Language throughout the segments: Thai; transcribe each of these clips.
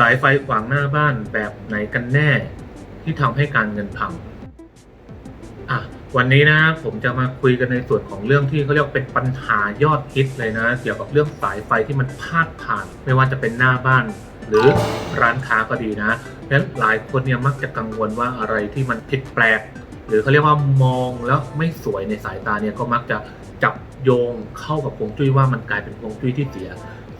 สายไฟขวางหน้าบ้านแบบไหนกันแน่ ที่ทำให้การเงินพังอะวันนี้นะผมจะมาคุยกันในส่วนของเรื่องที่เขาเรียกเป็นปัญหายอดฮิตเลยนะ เกี่ยวกับเรื่องสายไฟที่มันพาดผ่าน ไม่ว่าจะเป็นหน้าบ้าน หรือร้านค้าก็ดีนะเพราะฉะนั้นหลายคนเนี่ยมักจะกังวลว่าอะไรที่มันผิดแปลก หรือเขาเรียกว่ามองแล้วไม่สวยในสายตาเนี่ยก็มักจะจับโยงเข้ากับฮวงจุ้ยว่ามันกลายเป็นฮวงจุ้ยที่เสีย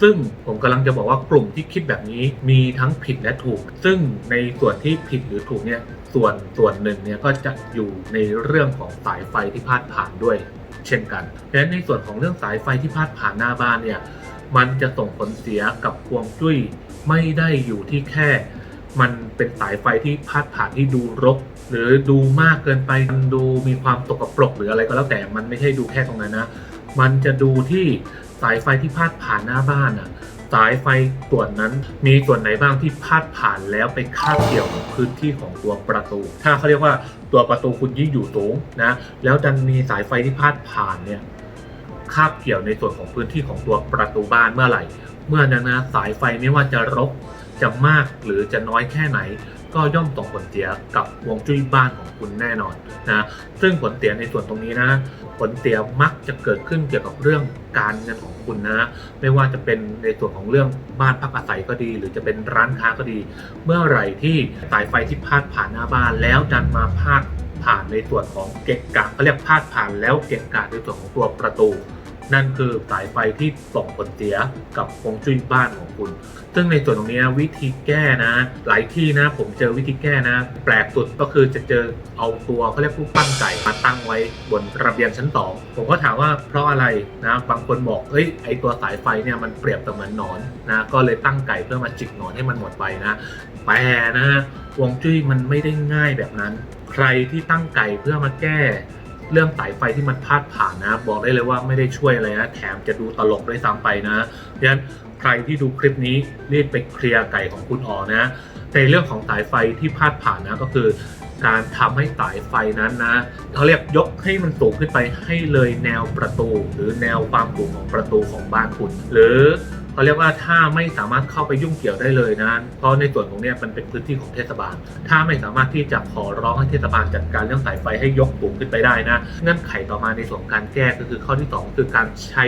ซึ่งผมกำลังจะบอกว่ากลุ่มที่คิดแบบนี้มีทั้งผิดและถูก ซึ่งในส่วนที่ผิดหรือถูกเนี่ยส่วนส่วนหนึ่งเนี่ยก็จะอยู่ในเรื่องของสายไฟที่พาดผ่านด้วย เช่นกันดังนั้นในส่วนของเรื่องสายไฟที่พาดผ่านหน้าบ้านเนี่ยมันจะส่งผลเสียกับฮวงจุ้ยไม่ได้อยู่ที่แค่ มันเป็นสายไฟที่พาดผ่านที่ดูรก หรือดูมากเกินไปมันดูมีความตกกระปรกหรืออะไรก็แล้วแต่มันไม่ใช่ดูแค่ตรงนั้นนะ มันจะดูที่ สายไฟที่พาดผ่านหน้าบ้านอะสายไฟส่วนนั้นมีส่วนไหนบ้างที่พาดผ่านแล้วไปคาบเกี่ยวกับพื้นที่ของตัวประตู ถ้าเขาเรียกว่าตัวประตูคุณยิ่งอยู่สูงนะแล้วดันมีสายไฟที่พาดผ่านเนี่ยคาบเกี่ยวในส่วนของพื้นที่ของตัวประตูบ้านเมื่อไหร่ เมื่อนั้นนะสายไฟไม่ว่าจะรกจะมากหรือจะน้อยแค่ไหน ก็ย่อมส่งผลเสียกับวงจุ้ยบ้านของคุณแน่นอนนะซึ่งผลเสียในส่วนตรงนี้นะ ผลเสียมักจะเกิดขึ้นเกี่ยวกับเรื่องการเงินของคุณนะ ไม่ว่าจะเป็นในส่วนของเรื่องบ้านพักอาศัยก็ดี หรือจะเป็นร้านค้าก็ดี เมื่อไหร่ที่สายไฟที่พาดผ่านหน้าบ้านแล้วดันมาพาดผ่านในส่วนของเกะกะเขาเรียกพาดผ่านแล้วเกะกะในส่วนของตัวประตู นั่นคือสายไฟที่ส่งผลเสียกับฮวงจุ้ยบ้านของคุณ ซึ่งในส่วนตรงนี้วิธีแก้นะ หลายที่นะ ผมเจอวิธีแก้นะ แปลกสุดก็คือจะเจอเอาตัวเขาเรียกผู้ปั้นไก่มาตั้งไว้บนระเบียงชั้นสองผมก็ถามว่าเพราะอะไรนะบางคนบอกเอ้ยไอตัวสายไฟเนี่ยมันเปรียบเสมือนหนอนนะก็เลยตั้งไก่เพื่อมาจิกหนอนให้มันหมดไปนะแต่นะฮะวงจุ้ยมันไม่ได้ง่ายแบบนั้น ใครที่ตั้งไก่เพื่อมาแก้ เรื่องสายไฟที่มันพาดผ่านนะ บอกได้เลยว่าไม่ได้ช่วยอะไรนะแถมจะดูตลกด้วยซ้ำไปนะเพราะฉะนั้นใครที่ดูคลิปนี้รีบไปเคลียร์ไก่ของคุณอ๋อนะในเรื่องของสายไฟที่พาดผ่านนะก็คือ การทำให้สายไฟนั้นนะเขาเรียกยกให้มันสูงขึ้นไปให้เลยแนวประตู หรือแนวความสูงของประตูของบ้านคุณหรือเขาเรียกว่าถ้าไม่สามารถเข้าไปยุ่งเกี่ยวได้เลยนะ เพราะในส่วนของนี้มันเป็นพื้นที่ของเทศบาล ถ้าไม่สามารถที่จะขอร้องให้เทศบาลจัดการเรื่องสายไฟให้ยกสูงขึ้นไปได้นะเงื่อนไขต่อมาในส่วนการแก้ก็คือข้อที่สองคือการใช้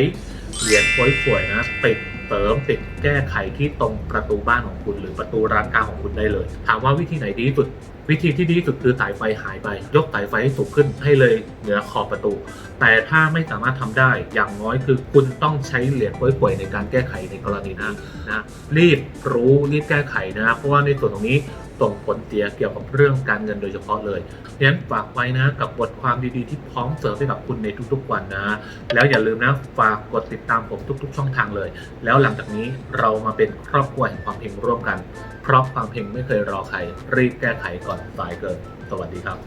เหรียญโป้ยข่วยนะติด สริมติดแก้ไขที่ตรงประตูบ้านของคุณ หรือประตูร้านค้าของคุณได้เลย ถามว่าวิธีไหนดีที่สุด วิธีที่ดีที่สุดคือสายไฟหายไป ยกสายไฟให้สูงขึ้นให้เลยเหนือขอบประตู แต่ถ้าไม่สามารถทำได้อย่างน้อยคือคุณต้องใช้เหรียญป่วยในการแก้ไขในกรณีนั้นนะรีบรู้รีบแก้ไขนะเพราะว่าในส่วนตรงนี้ ส่งผลเสียเกี่ยวกับเรื่องการเงินโดยเฉพาะเลยดังนั้นฝากไว้นะกับบทความดีๆที่พร้อมเสิร์ฟให้กับคุณในทุกๆวันนะ แล้วอย่าลืมนะฝากกดติดตามผมทุก ๆ ช่องทางเลย แล้วหลังจากนี้เรามาเป็นครอบครัวแห่งความเพ่งร่วมกัน เพราะความเพ่งไม่เคยรอใครรีบแก้ไขก่อนสายเกินสวัสดีครับ